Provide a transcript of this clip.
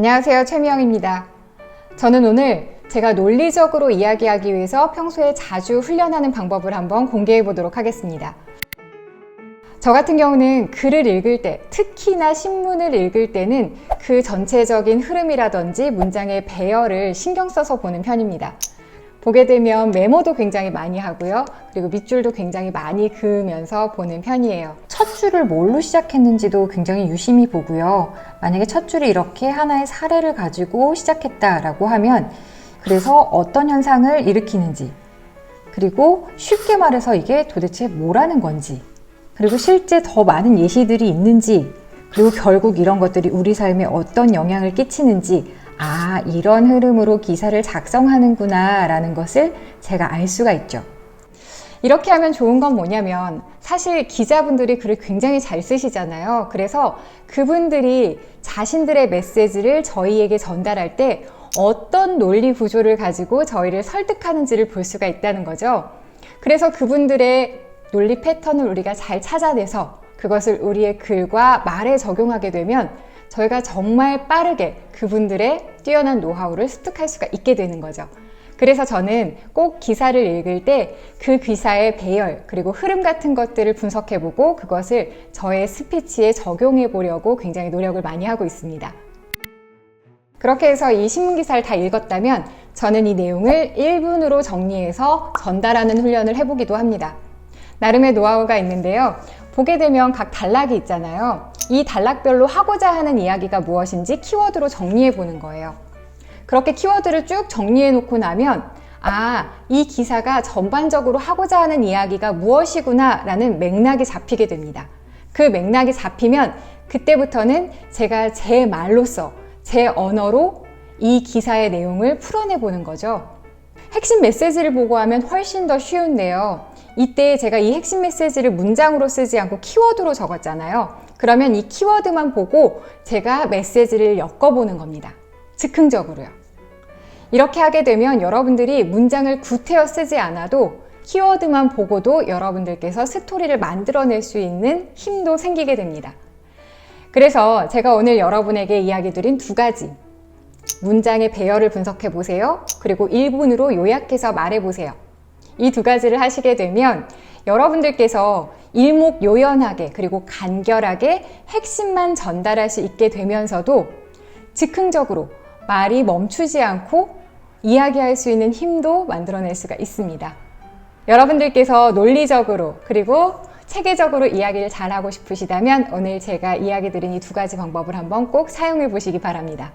안녕하세요. 최미영입니다. 저는 오늘 제가 논리적으로 이야기하기 위해서 평소에 자주 훈련하는 방법을 한번 공개해 보도록 하겠습니다. 저 같은 경우는 글을 읽을 때, 특히나 신문을 읽을 때는 그 전체적인 흐름이라든지 문장의 배열을 신경 써서 보는 편입니다. 보게 되면 메모도 굉장히 많이 하고요. 그리고 밑줄도 굉장히 많이 그으면서 보는 편이에요. 첫 줄을 뭘로 시작했는지도 굉장히 유심히 보고요. 만약에 첫 줄이 이렇게 하나의 사례를 가지고 시작했다라고 하면 그래서 어떤 현상을 일으키는지 그리고 쉽게 말해서 이게 도대체 뭐라는 건지 그리고 실제 더 많은 예시들이 있는지 그리고 결국 이런 것들이 우리 삶에 어떤 영향을 끼치는지 아, 이런 흐름으로 기사를 작성하는구나 라는 것을 제가 알 수가 있죠. 이렇게 하면 좋은 건 뭐냐면 사실 기자분들이 글을 굉장히 잘 쓰시잖아요. 그래서 그분들이 자신들의 메시지를 저희에게 전달할 때 어떤 논리 구조를 가지고 저희를 설득하는지를 볼 수가 있다는 거죠. 그래서 그분들의 논리 패턴을 우리가 잘 찾아내서 그것을 우리의 글과 말에 적용하게 되면 저희가 정말 빠르게 그분들의 뛰어난 노하우를 습득할 수가 있게 되는 거죠. 그래서 저는 꼭 기사를 읽을 때 그 기사의 배열 그리고 흐름 같은 것들을 분석해보고 그것을 저의 스피치에 적용해 보려고 굉장히 노력을 많이 하고 있습니다. 그렇게 해서 이 신문 기사를 다 읽었다면 저는 이 내용을 1분으로 정리해서 전달하는 훈련을 해보기도 합니다. 나름의 노하우가 있는데요. 보게 되면 각 단락이 있잖아요. 이 단락별로 하고자 하는 이야기가 무엇인지 키워드로 정리해 보는 거예요. 그렇게 키워드를 쭉 정리해 놓고 나면 아, 이 기사가 전반적으로 하고자 하는 이야기가 무엇이구나 라는 맥락이 잡히게 됩니다. 그 맥락이 잡히면 그때부터는 제가 제 말로써 제 언어로 이 기사의 내용을 풀어내 보는 거죠. 핵심 메시지를 보고 하면 훨씬 더 쉬운데요. 이때 제가 이 핵심 메시지를 문장으로 쓰지 않고 키워드로 적었잖아요. 그러면 이 키워드만 보고 제가 메시지를 엮어보는 겁니다. 즉흥적으로요. 이렇게 하게 되면 여러분들이 문장을 구태여 쓰지 않아도 키워드만 보고도 여러분들께서 스토리를 만들어낼 수 있는 힘도 생기게 됩니다. 그래서 제가 오늘 여러분에게 이야기 드린 두 가지. 문장의 배열을 분석해 보세요. 그리고 1분으로 요약해서 말해 보세요. 이 두 가지를 하시게 되면 여러분들께서 일목요연하게 그리고 간결하게 핵심만 전달할 수 있게 되면서도 즉흥적으로 말이 멈추지 않고 이야기할 수 있는 힘도 만들어낼 수가 있습니다. 여러분들께서 논리적으로 그리고 체계적으로 이야기를 잘하고 싶으시다면 오늘 제가 이야기 드린 이 두 가지 방법을 한번 꼭 사용해 보시기 바랍니다.